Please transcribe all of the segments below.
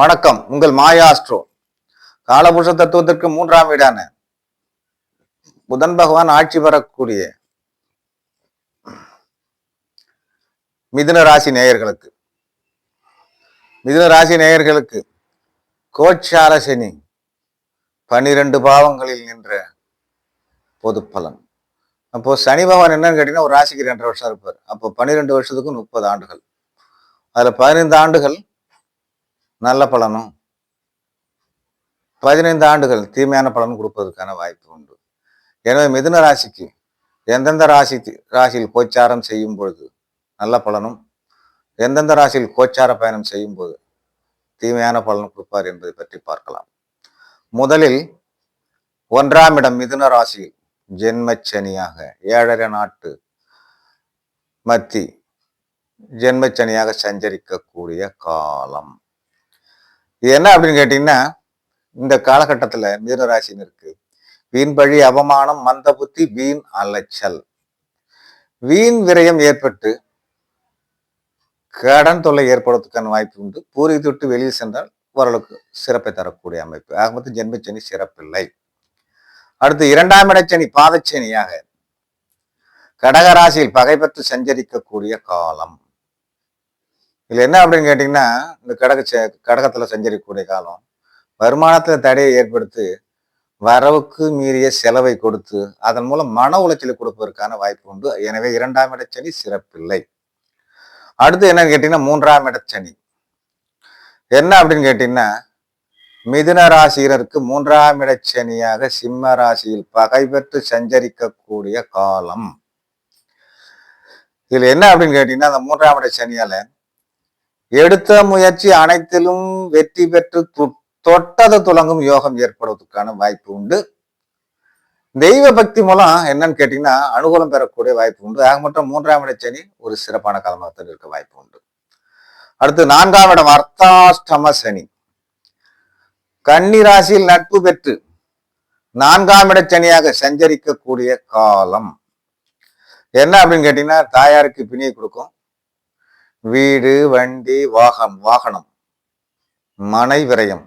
வணக்கம். உங்கள் மாயாஸ்ட்ரோ காலபுருஷ தத்துவத்திற்கு மூன்றாம் வீடான புதன் பகவான் ஆட்சி பெறக்கூடிய மிதுன ராசி நேயர்களுக்கு. மிதுன ராசி நேயர்களுக்கு கோச்சார சனி பனிரெண்டு பாவங்களில் நின்ற பொது பலன். அப்போ சனி பகவான் என்னன்னு கேட்டீங்கன்னா ஒரு ராசிக்கு ரெண்டரை வருஷம் இருப்பார். அப்போ பன்னிரெண்டு வருஷத்துக்கு முப்பது ஆண்டுகள். அதுல பதினைந்து ஆண்டுகள் நல்ல பலனும் பதினைந்து ஆண்டுகள் தீமையான பலன் கொடுப்பதற்கான வாய்ப்பு உண்டு. எனவே மிதுன ராசிக்கு எந்தெந்த ராசி ராசியில் கோச்சாரம் செய்யும் பொழுது நல்ல பலனும் எந்தெந்த ராசியில் கோச்சார பயணம் செய்யும் போது தீமையான பலன் கொடுப்பார் என்பதை பற்றி பார்க்கலாம். முதலில் ஒன்றாம் இடம் மிதுன ராசியில் ஜென்மச்சனியாக ஏழரை நாட்டு மத்தி ஜென்மச்சனியாக சஞ்சரிக்கக்கூடிய காலம். இது என்ன அப்படின்னு கேட்டீங்கன்னா இந்த காலகட்டத்தில் மீனராசினருக்கு வீண் பழி அவமானம் மந்த புத்தி வீண் அலைச்சல். வீண் விரயம் ஏற்பட்டு கடன் தொல்லை ஏற்படுவதற்கான வாய்ப்பு உண்டு. பூரி தொட்டு வெளியில் சென்றால் ஓரளவுக்கு சிறப்பை தரக்கூடிய அமைப்பு. ஆக மொத்தம் ஜென்மச்சனி சிறப்பில்லை. அடுத்து இரண்டாம் இடச்சனி பாதச்சனியாக கடகராசியில் பகைப்பற்று சஞ்சரிக்கக்கூடிய காலம். இதில் என்ன அப்படின்னு கேட்டிங்கன்னா இந்த கடக கடகத்தில் சஞ்சரிக்கக்கூடிய காலம் வருமானத்தில் தடையை ஏற்படுத்தி வரவுக்கு மீறிய செலவை கொடுத்து அதன் மூலம் மன உளைச்சலை கொடுப்பதற்கான வாய்ப்பு உண்டு. எனவே இரண்டாம் இடச்சனி சிறப்பில்லை. அடுத்து என்னன்னு கேட்டிங்கன்னா மூன்றாம் இடச்சனி என்ன அப்படின்னு கேட்டிங்கன்னா மிதுன ராசியினருக்கு மூன்றாம் இடச்சனியாக சிம்ம ராசியில் பகை பெற்று சஞ்சரிக்கக்கூடிய காலம். இதில் என்ன அப்படின்னு கேட்டிங்கன்னா அந்த மூன்றாம் இட சனியால் எடுத்த முயற்சி அனைத்திலும் வெற்றி பெற்று தொட்டது துலங்கும் யோகம் ஏற்படுவதற்கான வாய்ப்பு உண்டு. தெய்வ பக்தி மூலம் என்னன்னு கேட்டீங்கன்னா அனுகூலம் பெறக்கூடிய வாய்ப்பு உண்டு. ஆக மட்டும் மூன்றாம் இட சனி ஒரு சிறப்பான காலமாக இருக்க வாய்ப்பு உண்டு. அடுத்து நான்காம் இடம் அர்த்தாஷ்டம சனி. கன்னி ராசியில் நட்பு பெற்று நான்காம் இட சனியாக சஞ்சரிக்கக்கூடிய காலம். என்ன அப்படின்னு கேட்டீங்கன்னா தாயாருக்கு பிணியை கொடுக்கும். வீடு வண்டி வாகம் வாகனம் மனை விரயம்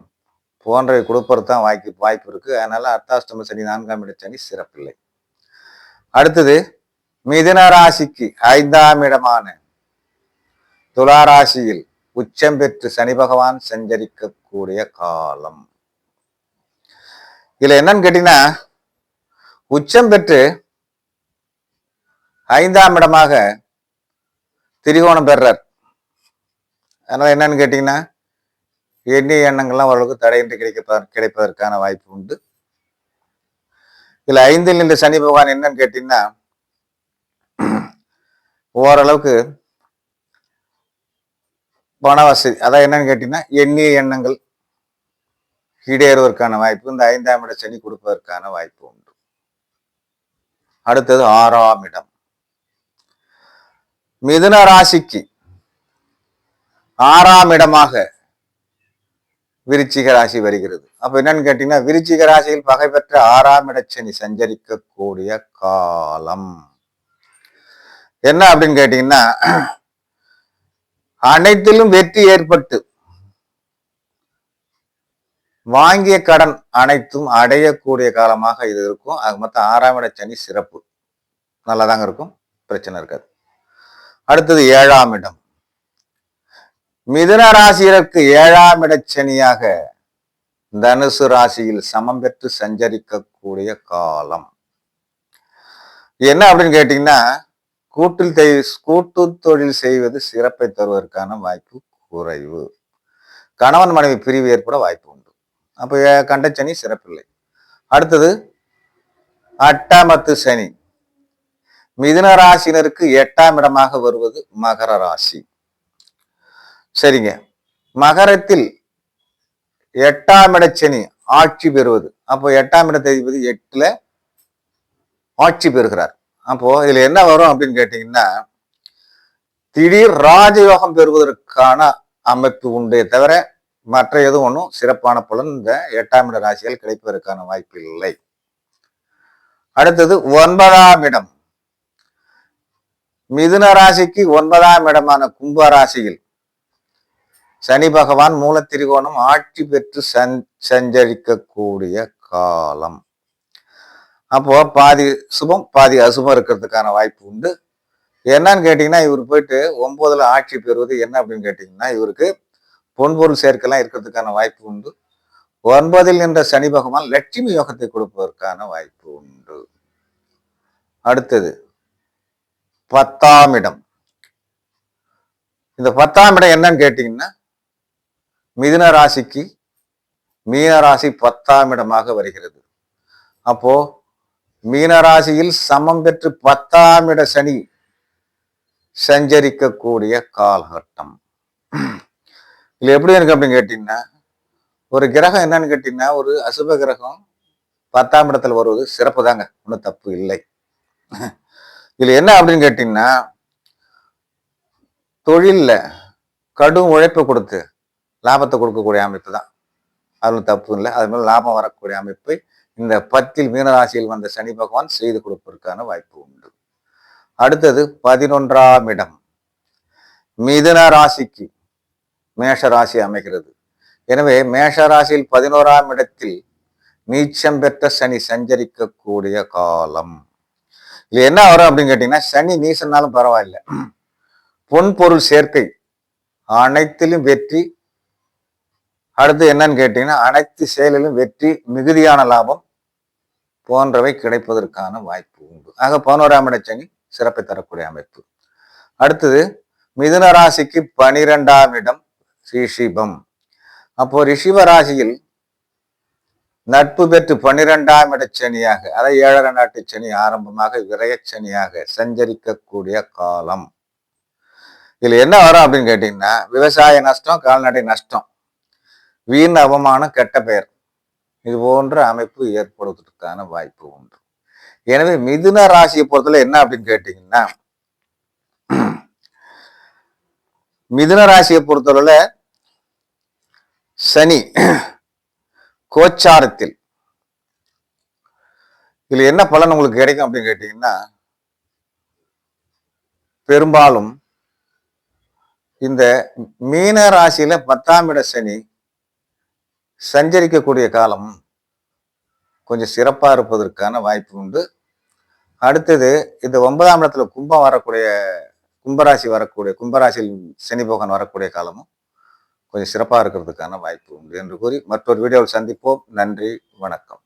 போன்றவை கொடுப்பது தான் வாய்ப்பு வாய்ப்பு இருக்கு. அதனால அர்த்தாஷ்டம சனி நான்காம் இட சனி சிறப்பில்லை. அடுத்தது மிதுன ராசிக்கு ஐந்தாம் இடமான துளாராசியில் உச்சம் பெற்று சனி பகவான் சஞ்சரிக்கக்கூடிய காலம். இதுல என்னன்னு கேட்டீங்கன்னா உச்சம் பெற்று ஐந்தாம் இடமாக திரிகோணம் பெறார் அதனால் என்னன்னு கேட்டிங்கன்னா எண்ணிய எண்ணங்கள்லாம் ஓரளவுக்கு தடையின்றி கிடைக்க கிடைப்பதற்கான வாய்ப்பு உண்டு. இதில் ஐந்தில் இந்த சனி பகவான் என்னன்னு கேட்டிங்கன்னா ஓரளவுக்கு பண வசதி அதான் என்னன்னு கேட்டிங்கன்னா எண்ணிய எண்ணங்கள் ஈடேறுவதற்கான வாய்ப்பு இந்த ஐந்தாம் இட சனி கொடுப்பதற்கான வாய்ப்பு உண்டு. அடுத்தது ஆறாம் இடம். மிதுன ராசிக்கு ஆறாம் இடமாக விருச்சிக ராசி வருகிறது. அப்ப என்னன்னு கேட்டீங்கன்னா விருச்சிக ராசியில் பகை பெற்ற ஆறாம் இடச்சனி சஞ்சரிக்கக்கூடிய காலம். என்ன அப்படின்னு கேட்டீங்கன்னா அனைத்திலும் வெற்றி ஏற்பட்டு வாங்கிய கடன் அனைத்தும் அடையக்கூடிய காலமாக இது இருக்கும். அது மொத்தம் ஆறாம் இட சனி சிறப்பு. நல்லாதாங்க இருக்கும். பிரச்சனை இருக்காது. அடுத்தது ஏழாம் இடம். மிதுன ராசியருக்கு ஏழாம் இடச்சனியாக தனுசு ராசியில் சமம் பெற்று சஞ்சரிக்கக்கூடிய காலம். என்ன அப்படின்னு கேட்டீங்கன்னா கூட்டில் கூட்டு தொழில் செய்வது சிறப்பை தருவதற்கான வாய்ப்பு குறைவு. கணவன் மனைவி பிரிவு ஏற்பட வாய்ப்பு உண்டு. அப்போ கண்டச்சனி சிறப்பில்லை. அடுத்தது அட்டாமத்து சனி. மிதுன ராசினருக்கு எட்டாம் இடமாக வருவது மகர ராசி. சரிங்க. மகரத்தில் எட்டாம் இட சனி ஆட்சி பெறுவது. அப்போ எட்டாம் இட தேதிபதி எட்டுல ஆட்சி பெறுகிறார். அப்போ இதுல என்ன வரும் அப்படின்னு கேட்டீங்கன்னா திடீர் ராஜயோகம் பெறுவதற்கான அமைப்பு உண்டே தவிர மற்ற எதுவும் ஒன்றும் சிறப்பான பலன் இந்த எட்டாம் இட ராசிகள் கிடைப்பதற்கான வாய்ப்பு இல்லை. அடுத்தது ஒன்பதாம் இடம். மிதுன ராசிக்கு ஒன்பதாம் இடமான கும்ப ராசியில் சனி பகவான் மூலத்திரிகோணம் ஆட்சி பெற்று சஞ் சஞ்சரிக்கக்கூடிய காலம். அப்போ பாதி சுபம் பாதி அசுபம் இருக்கிறதுக்கான வாய்ப்பு உண்டு. என்னன்னு கேட்டிங்கன்னா இவர் போயிட்டு ஒன்பதுல ஆட்சி பெறுவது என்ன அப்படின்னு கேட்டிங்கன்னா இவருக்கு பொன்பொருள் சேர்க்கலாம் இருக்கிறதுக்கான வாய்ப்பு உண்டு. ஒன்பதில் நின்ற சனி பகவான் லட்சுமி யோகத்தை கொடுப்பதற்கான வாய்ப்பு உண்டு. அடுத்தது பத்தாம் இடம். இந்த பத்தாம் இடம் என்னன்னு கேட்டிங்கன்னா மிதுன ராசிக்கு மீன ராசி பத்தாம் இடமாக வருகிறது. அப்போ மீன ராசியில் சமம் பெற்று பத்தாம் இட சனி சஞ்சரிக்கக்கூடிய காலகட்டம். இதுல எப்படி இருக்கு அப்படின்னு கேட்டீங்கன்னா ஒரு கிரகம் என்னன்னு கேட்டீங்கன்னா ஒரு அசுப கிரகம் பத்தாம் இடத்துல வருவது சிறப்பு தாங்க. ஒன்றும் தப்பு இல்லை. இதுல என்ன அப்படின்னு கேட்டீங்கன்னா தொழில்ல கடும் உழைப்பு கொடுத்து லாபத்தை கொடுக்கக்கூடிய அமைப்பு தான். அதில் தப்பு இல்லை. அது மாதிரி லாபம் வரக்கூடிய அமைப்பை இந்த பத்தில் மீனராசியில் வந்த சனி பகவான் செய்து கொடுப்பதற்கான வாய்ப்பு உண்டு. அடுத்தது பதினொன்றாம் இடம். மிதுன ராசிக்கு மேஷ ராசி அமைகிறது. எனவே மேஷ ராசியில் பதினோராம் இடத்தில் நீச்சம் பெற்ற சனி சஞ்சரிக்கக்கூடிய காலம். இது என்ன வரும் அப்படின்னு கேட்டீங்கன்னா சனி நீசனாலும் பரவாயில்ல. பொன் பொருள் சேர்க்கை அனைத்திலும் வெற்றி அடுத்து என்னன்னு கேட்டீங்கன்னா அனைத்து செயலிலும் வெற்றி மிகுதியான லாபம் போன்றவை கிடைப்பதற்கான வாய்ப்பு உண்டு. ஆக பதினோராம் இடச்சனி சனி சிறப்பை தரக்கூடிய அமைப்பு. அடுத்தது மிதுன ராசிக்கு பனிரெண்டாம் இடம் ரிஷிபம். அப்போ ரிஷிப ராசியில் நட்பு பெற்று பன்னிரெண்டாம் இட சனியாக அதாவது ஏழரை நாட்டு சனி ஆரம்பமாக விரய சனியாக சஞ்சரிக்கக்கூடிய காலம். இதுல என்ன வரும் அப்படின்னு கேட்டீங்கன்னா விவசாய நஷ்டம் கால்நடை நஷ்டம். வீண் அவமானம் கெட்ட பெயர். இது போன்ற அமைப்பு ஏற்படுவதற்கான வாய்ப்பு உண்டு. எனவே மிதுன ராசியை பொறுத்தல என்ன அப்படின்னு கேட்டீங்கன்னா மிதுன ராசியை பொறுத்தவரையில சனி கோச்சாரத்தில் இதுல என்ன பலன் உங்களுக்கு கிடைக்கும் அப்படின்னு கேட்டீங்கன்னா பெரும்பாலும் இந்த மீன ராசியில பத்தாம் இட சனி சஞ்சரிக்கக்கூடிய காலம் கொஞ்சம் சிறப்பாக இருப்பதற்கான வாய்ப்பு உண்டு. அடுத்தது இந்த ஒன்பதாம் இடத்துல கும்பம் வரக்கூடிய கும்பராசி வரக்கூடிய கும்பராசியில் சனி போகன் வரக்கூடிய காலமும் கொஞ்சம் சிறப்பாக இருக்கிறதுக்கான வாய்ப்பு உண்டு என்று கூறி மற்றொரு வீடியோவில் சந்திப்போம். நன்றி வணக்கம்.